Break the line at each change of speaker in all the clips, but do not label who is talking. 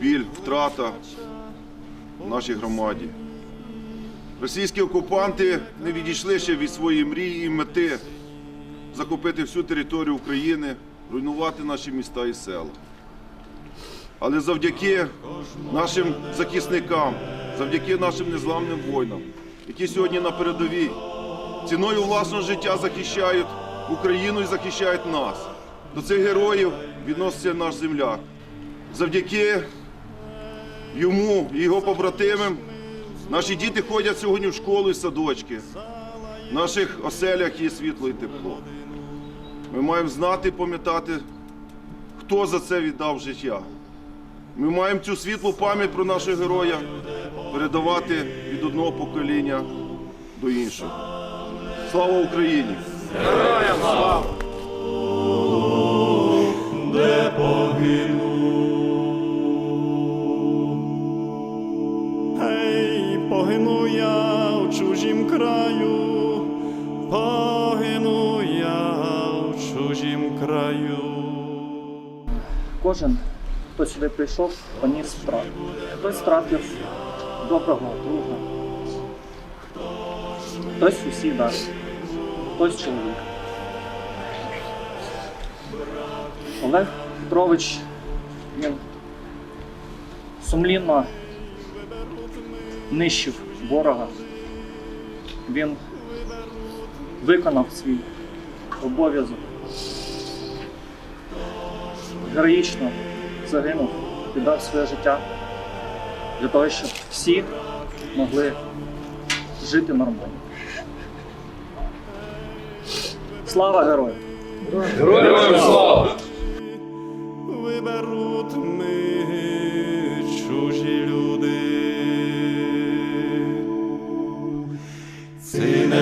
біль, втрата в нашій громаді. Російські окупанти не відійшли ще від своєї мрії і мети захопити всю територію України, руйнувати наші міста і села. Але завдяки нашим захисникам, завдяки нашим незламним воїнам, які сьогодні на передовій ціною власного життя захищають Україну і захищають нас. До цих героїв відноситься наш земляк. Завдяки йому і його побратимам наші діти ходять сьогодні в школу і садочки. В наших оселях є світло і тепло. Ми маємо знати і пам'ятати, хто за це віддав життя. Ми маємо цю світлу пам'ять про нашого героя передавати від одного покоління до іншого. Слава Україні!
Ей, погину я в чужім краю, погину я в чужім краю.
Кожен, хто сюди прийшов, поніс втрату. Хтось втратив доброго друга, хтось сусіда, хтось чоловіка. Олег Петрович він сумлінно нищив ворога. Він виконав свій обов'язок героїчно загинув, віддав своє життя для того, щоб всі могли жити нормально. Слава герою!
Виберуть ми чужі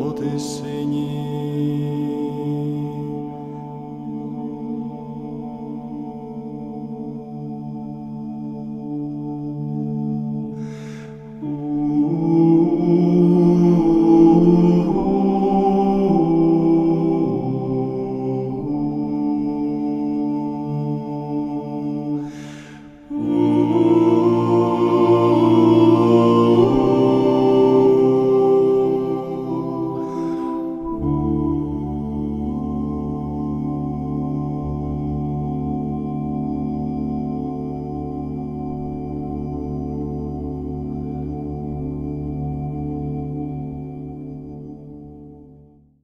роботи синів.